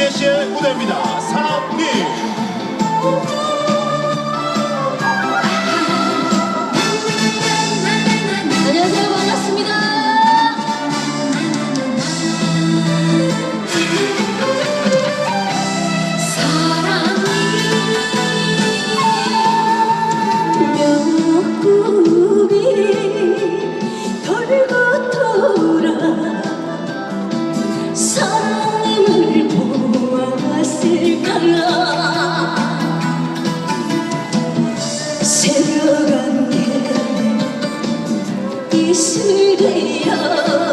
정미애 씨의 무대입니다. 이슬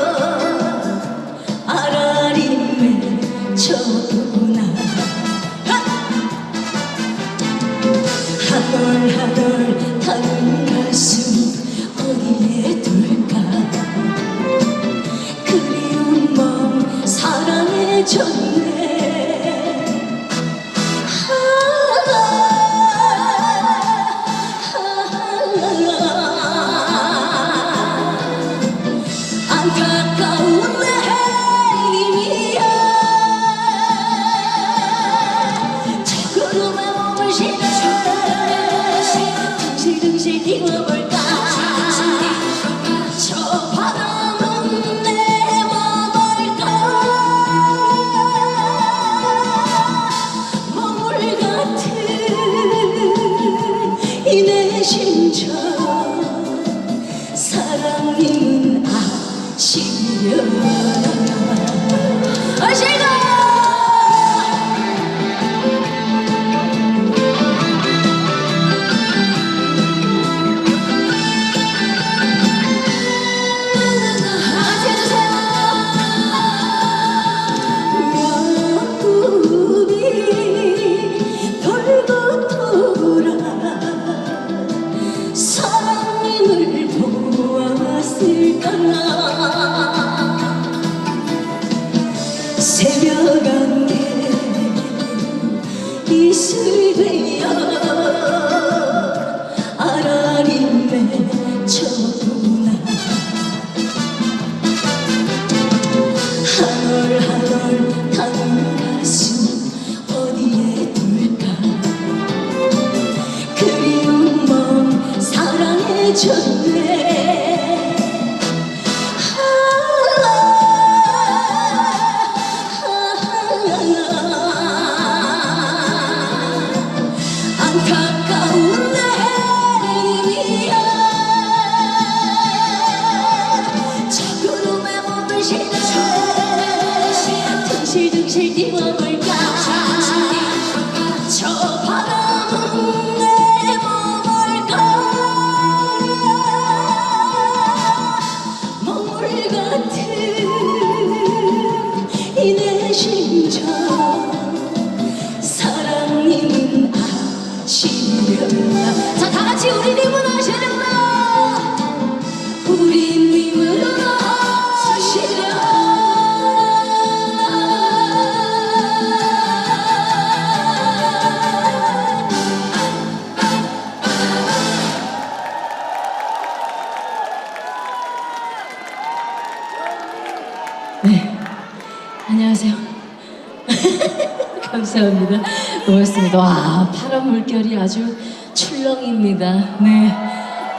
파란 물결이 아주 출렁입니다. 네,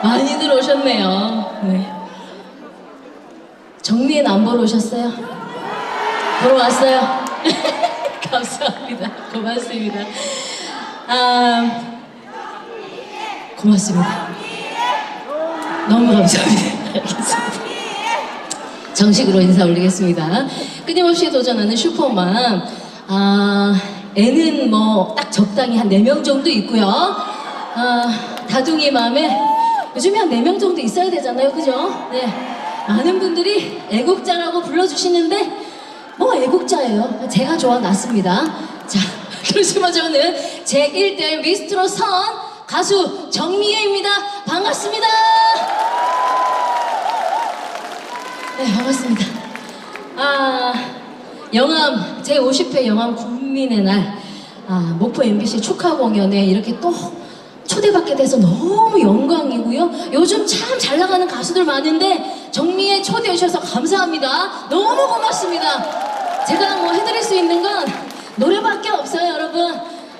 많이들 오셨네요. 네. 정리엔 안 보러 오셨어요? 보러 왔어요? 감사합니다. 고맙습니다. 아, 고맙습니다. 너무 감사합니다. 알겠습니다. 정식으로 인사 올리겠습니다. 끊임없이 도전하는 슈퍼맘. 아, 애는 뭐 딱 적당히 한 네 명 정도 있고요. 아, 다둥이 맘에 요즘에 한 네 명 정도 있어야 되잖아요. 그죠? 네. 많은 분들이 애국자라고 불러주시는데 뭐 애국자예요. 제가 좋아 놨습니다. 자, 그렇지만 저는 제 1대 미스트로 선 가수 정미애입니다. 반갑습니다. 네, 반갑습니다. 아, 영암, 제 50회 영암 국민의 날, 아, 목포 MBC 축하 공연에 이렇게 또 초대받게 돼서 너무 영광이고요. 요즘 참 잘 나가는 가수들 많은데 정미에 초대해 주셔서 감사합니다. 너무 고맙습니다. 제가 뭐 해드릴 수 있는 건 노래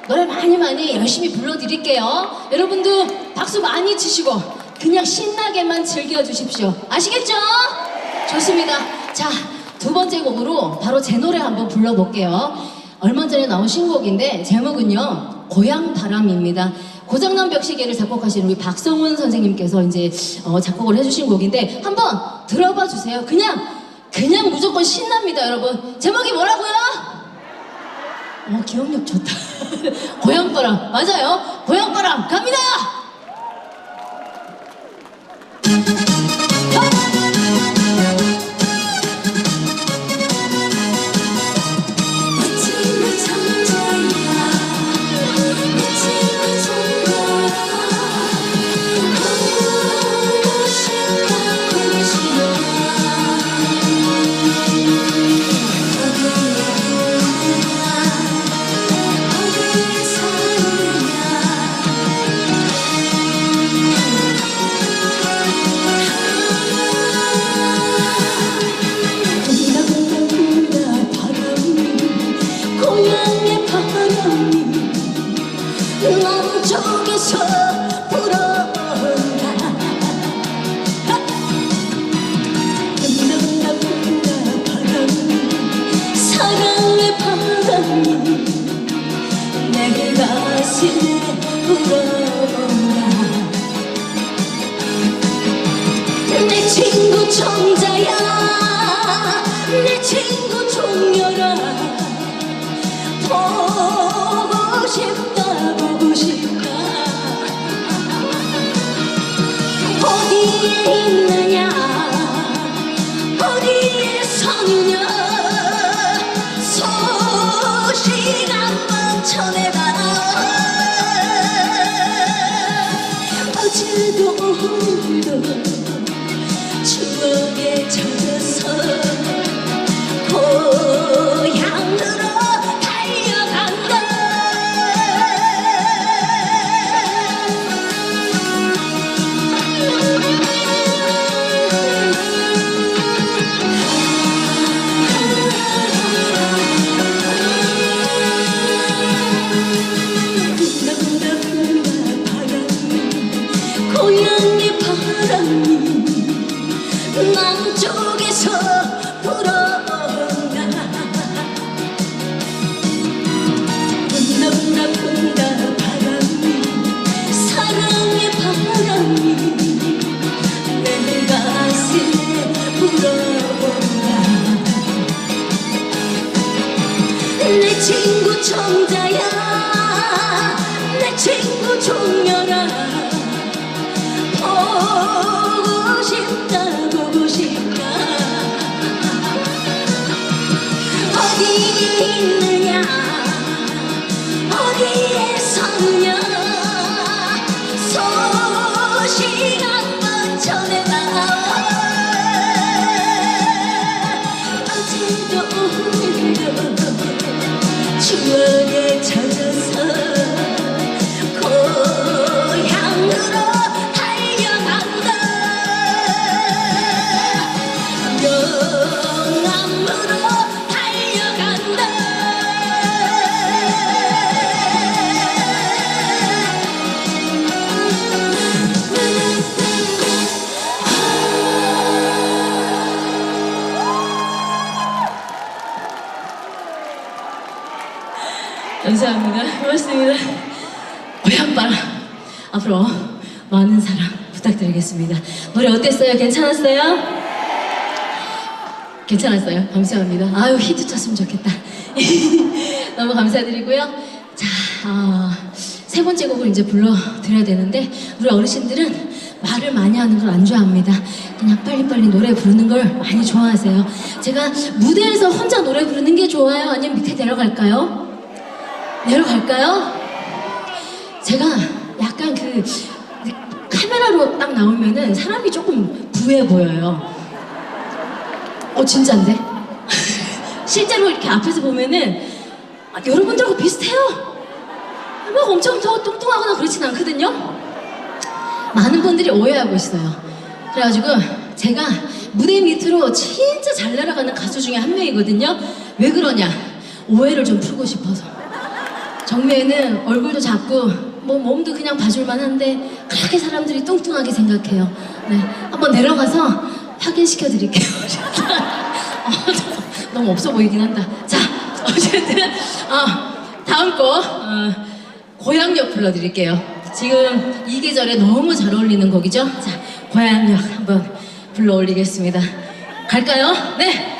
노래 많이 많이 열심히 불러드릴게요. 여러분도 박수 많이 치시고 그냥 신나게만 즐겨주십시오. 아시겠죠? 좋습니다. 자, 두 번째 곡으로 바로 제 노래 한번 불러볼게요. 얼마 전에 나온 신곡인데 제목은요 고향 바람입니다. 고장난 벽시계를 작곡하신 우리 박성훈 선생님께서 이제 어, 작곡을 해주신 곡인데 한번 들어봐 주세요. 그냥 그냥 무조건 신납니다, 여러분. 제목이 뭐라고요? 어 기억력 좋다. 고향바람 맞아요. 고향바람 갑니다. 부탁드리겠습니다. 노래 어땠어요? 괜찮았어요? 괜찮았어요? 감사합니다. 아유 히트 쳤으면 좋겠다. 너무 감사드리고요. 자, 어, 세 번째 곡을 이제 불러드려야 되는데 우리 어르신들은 말을 많이 하는 걸 안 좋아합니다. 그냥 빨리빨리 노래 부르는 걸 많이 좋아하세요. 제가 무대에서 혼자 노래 부르는 게 좋아요? 아니면 밑에 내려갈까요? 내려갈까요? 제가 약간 그 카메라로 딱 나오면은 사람이 조금 부해 보여요. 어 진짜인데? 실제로 이렇게 앞에서 보면은 아, 여러분들하고 비슷해요. 막 엄청 더 뚱뚱하거나 그렇진 않거든요. 많은 분들이 오해하고 있어요. 그래가지고 제가 무대 밑으로 진짜 잘 날아가는 가수 중에 한 명이거든요. 왜 그러냐? 오해를 좀 풀고 싶어서. 정매는 얼굴도 작고 뭐 몸도 그냥 봐줄만 한데 그렇게 사람들이 뚱뚱하게 생각해요. 네, 한번 내려가서 확인시켜 드릴게요. 어, 너무 없어 보이긴 한다. 자, 어쨌든 어, 다음 곡 어, 고향역 불러드릴게요. 지금 이 계절에 너무 잘 어울리는 곡이죠. 자, 고향역 한번 불러 올리겠습니다. 갈까요? 네,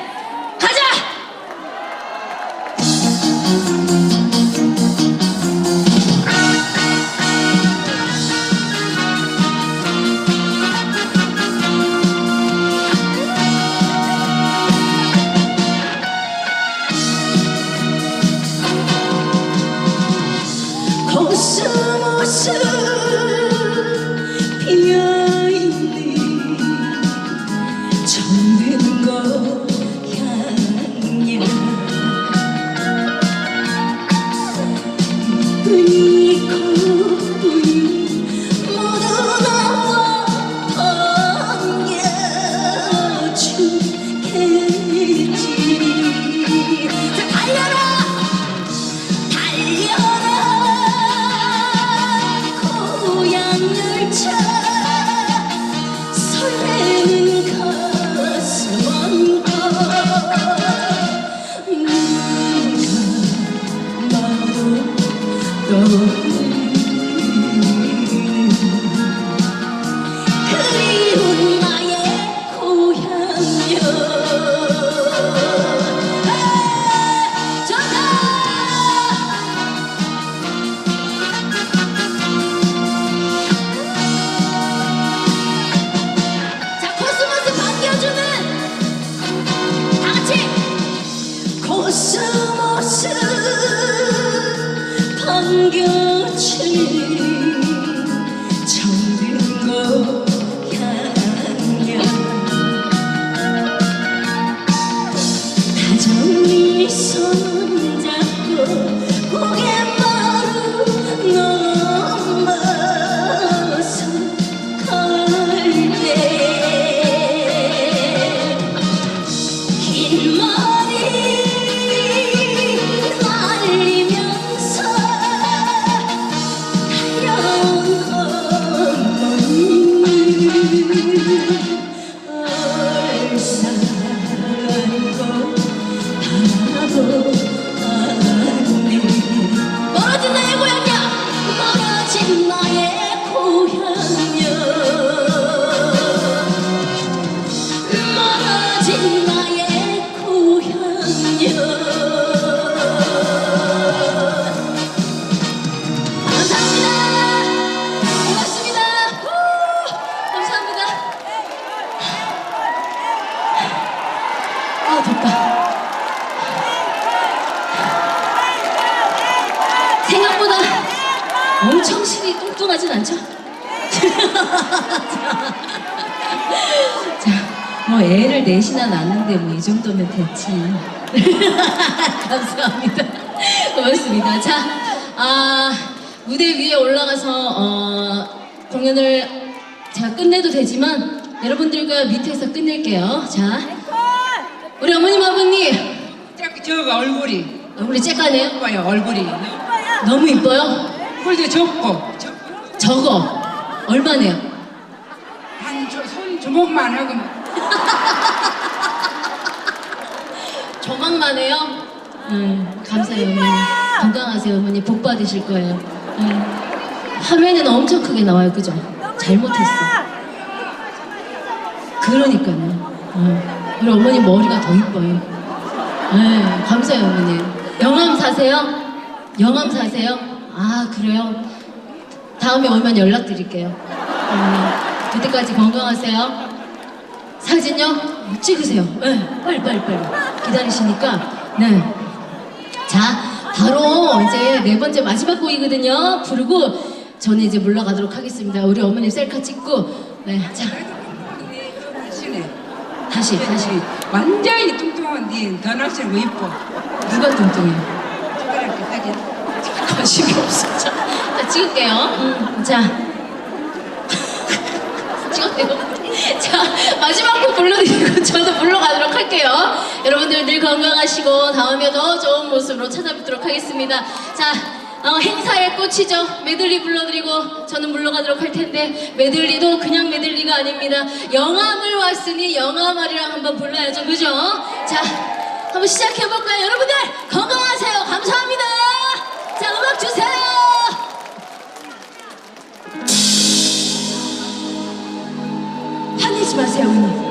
반겨 뭐 애를 넷이나 낳는데 뭐 이 정도면 됐지. 감사합니다. 고맙습니다. 자, 아, 무대 위에 올라가서 어, 공연을 제가 끝내도 되지만 여러분들과 밑에서 끝낼게요. 자, 우리 어머님 아버님 짝- 저거 얼굴이 얼굴이 쬐까네요. 이뻐요 얼굴이 너무 이뻐요. 얼굴도 적고 저거 얼마네요? 한손 주먹만 하고 조망만 해요? 음, 감사해요, 어머니. 건강하세요, 어머니. 복 받으실 거예요. 음. 화면에는 엄청 크게 나와요, 그죠? 잘못했어. 그러니까요. 어. 우리 어머니 머리가 더 이뻐요. 네, 감사해요, 어머니. 영암 사세요? 영암 사세요? 아, 그래요? 다음에 오면 연락드릴게요. 어머니. 그때까지 건강하세요. 사진요? 찍으세요. 네, 빨리 빨리 빨리 기다리시니까 네. 자, 바로 이제 네 번째 마지막 곡이거든요. 부르고 저는 이제 물러가도록 하겠습니다. 우리 어머님 셀카 찍고 네, 자 다시 다시 완전히 뚱뚱한 니더 날씨고 이뻐 누가 뚱뚱해? 초등학교 사진 관심이 없어. 자, 자 찍을게요. 음, 자 찍었대요. 자, 마지막 곡 불러드리고 저도 불러가도록 할게요. 여러분들 늘 건강하시고 다음에 더 좋은 모습으로 찾아뵙도록 하겠습니다. 자, 어, 행사의 꽃이죠. 메들리 불러드리고 저는 물러가도록 할 텐데 메들리도 그냥 메들리가 아닙니다. 영암을 왔으니 영암아리랑 한번 불러야죠. 그죠? 자, 한번 시작해볼까요? 여러분들 건강하세요. 감사합니다. misma se ha.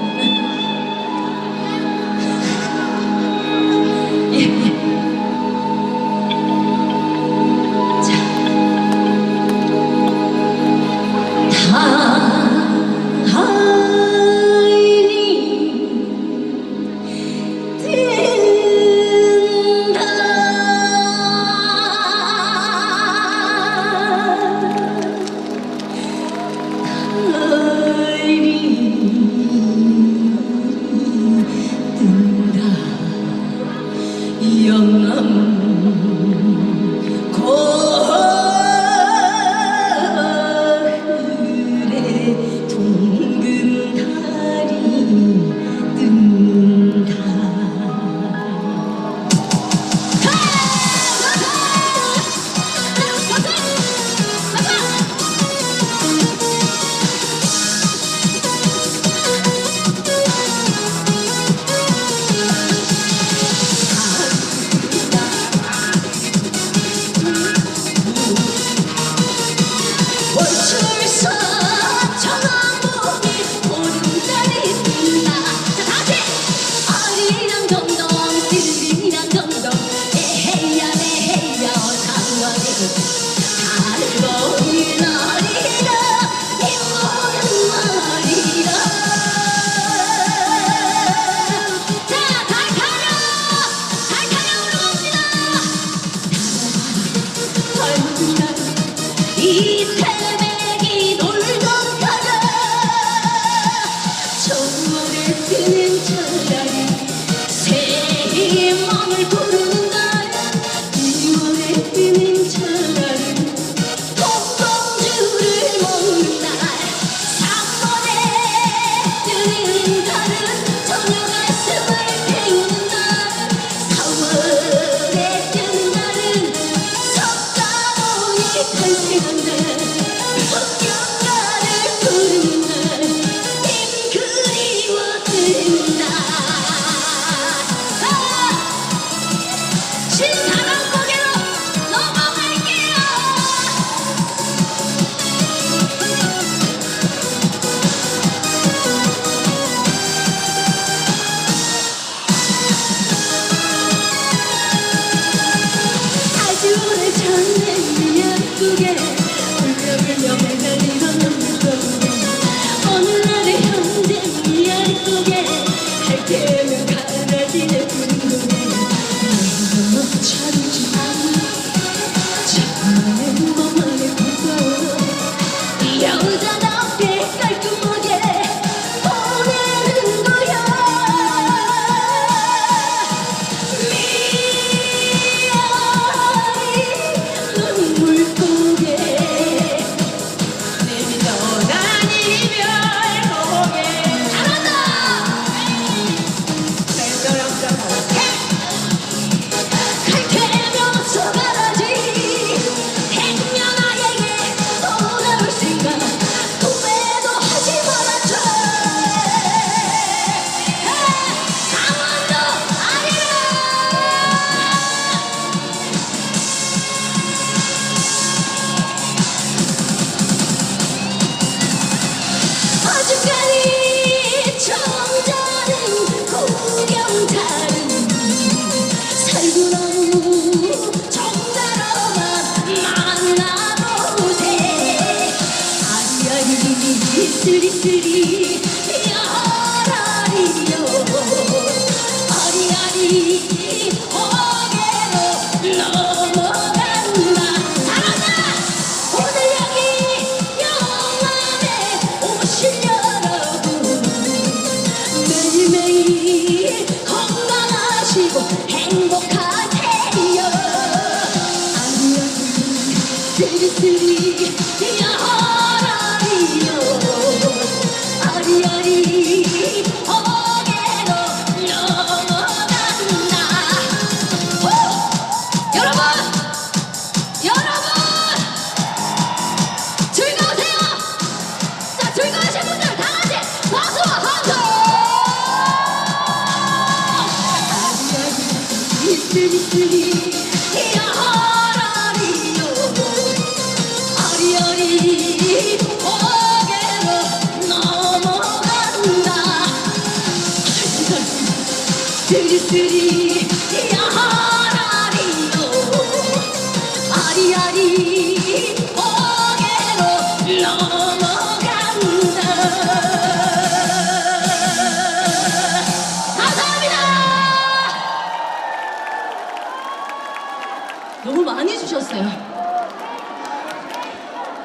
너무 많이 주셨어요.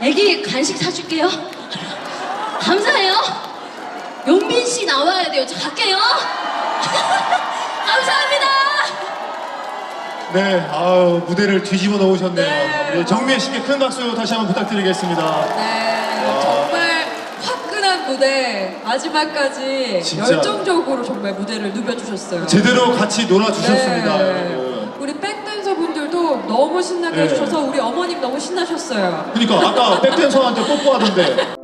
애기 간식 사줄게요. 감사해요. 용빈 씨 나와야 돼요. 저 갈게요 감사합니다 네, 아우 무대를 뒤집어 놓으셨네요. 예, 정미애 씨께 큰 박수 다시 한번 부탁드리겠습니다. 네, 정말 화끈한 무대 마지막까지 진짜. 열정적으로 정말 무대를 누벼주셨어요. 제대로 같이 놀아주셨습니다, 네. 여러분. 우리 백댄서 분들도 너무 신나게 네. 해주셔서 우리 어머님 너무 신나셨어요. 그러니까 아까 백댄서한테 뽀뽀하던데